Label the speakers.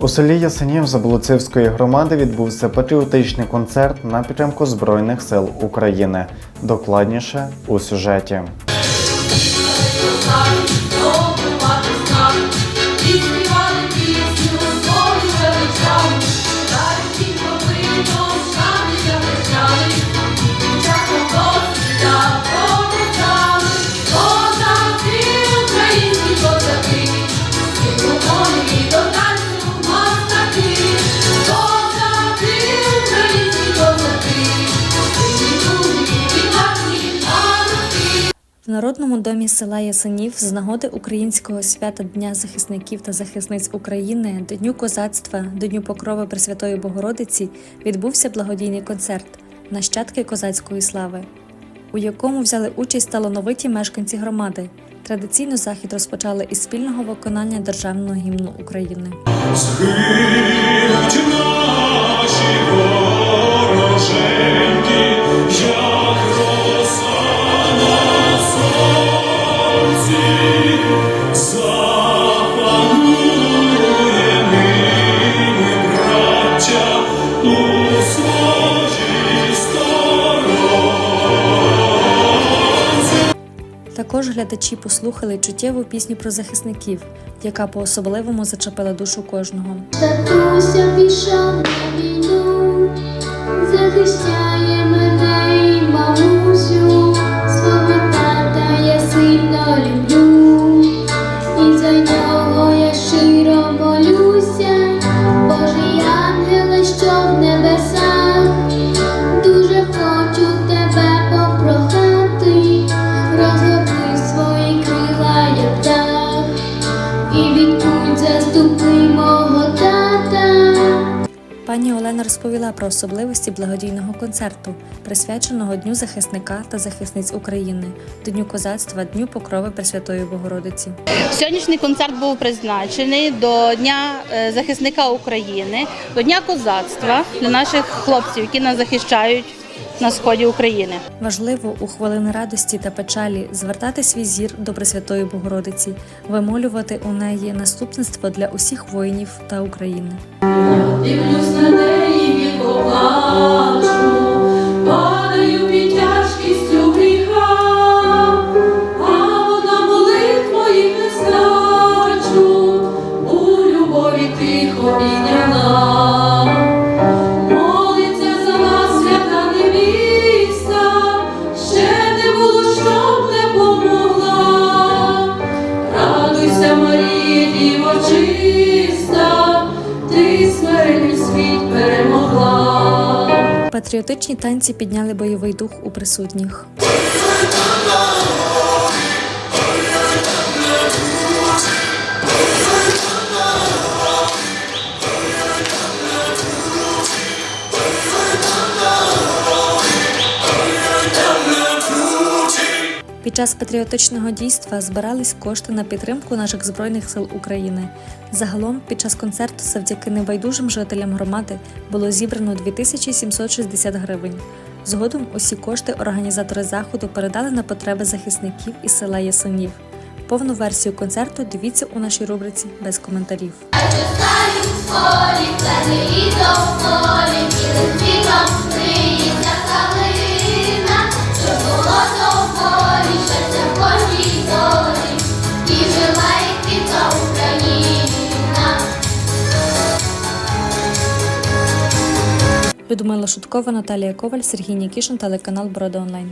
Speaker 1: У селі Ясенів Заблуцівської громади відбувся патріотичний концерт на підтримку Збройних сил України. Докладніше у сюжеті.
Speaker 2: В народному домі села Ясенів з нагоди українського свята Дня захисників та захисниць України, Дню козацтва, Дню Покрови Пресвятої Богородиці відбувся благодійний концерт Нащадки козацької слави, у якому взяли участь талановиті мешканці громади. Традиційно захід розпочали із спільного виконання державного гімну України. Також глядачі послухали чуттєву пісню про захисників, яка по-особливому зачепила душу кожного. Олена розповіла про особливості благодійного концерту, присвяченого Дню захисника та захисниць України, Дню козацтва, Дню Покрови Пресвятої Богородиці.
Speaker 3: Сьогоднішній концерт був призначений до Дня е, захисника України, до Дня козацтва для наших хлопців, які нас захищають на сході України.
Speaker 2: Важливо у хвилини радості та печалі звертати свій зір до Пресвятої Богородиці, вимолювати у неї наступництво для усіх воїнів та України.
Speaker 4: Дивлюсь на неї гірко плачу, падаю під тяжкістю гріха, а вона молитв моїх не страчу, у любові тихо підняла.
Speaker 2: Патріотичні танці підняли бойовий дух у присутніх. Під час патріотичного дійства збирались кошти на підтримку наших збройних сил України. Загалом, під час концерту, завдяки небайдужим жителям громади, було зібрано 2760 гривень. Згодом усі кошти організатори заходу передали на потреби захисників із села Ясенів. Повну версію концерту дивіться у нашій рубриці без коментарів. Людмила Шуткова, Наталія Коваль, Сергій Нікішин, телеканал Брода Онлайн.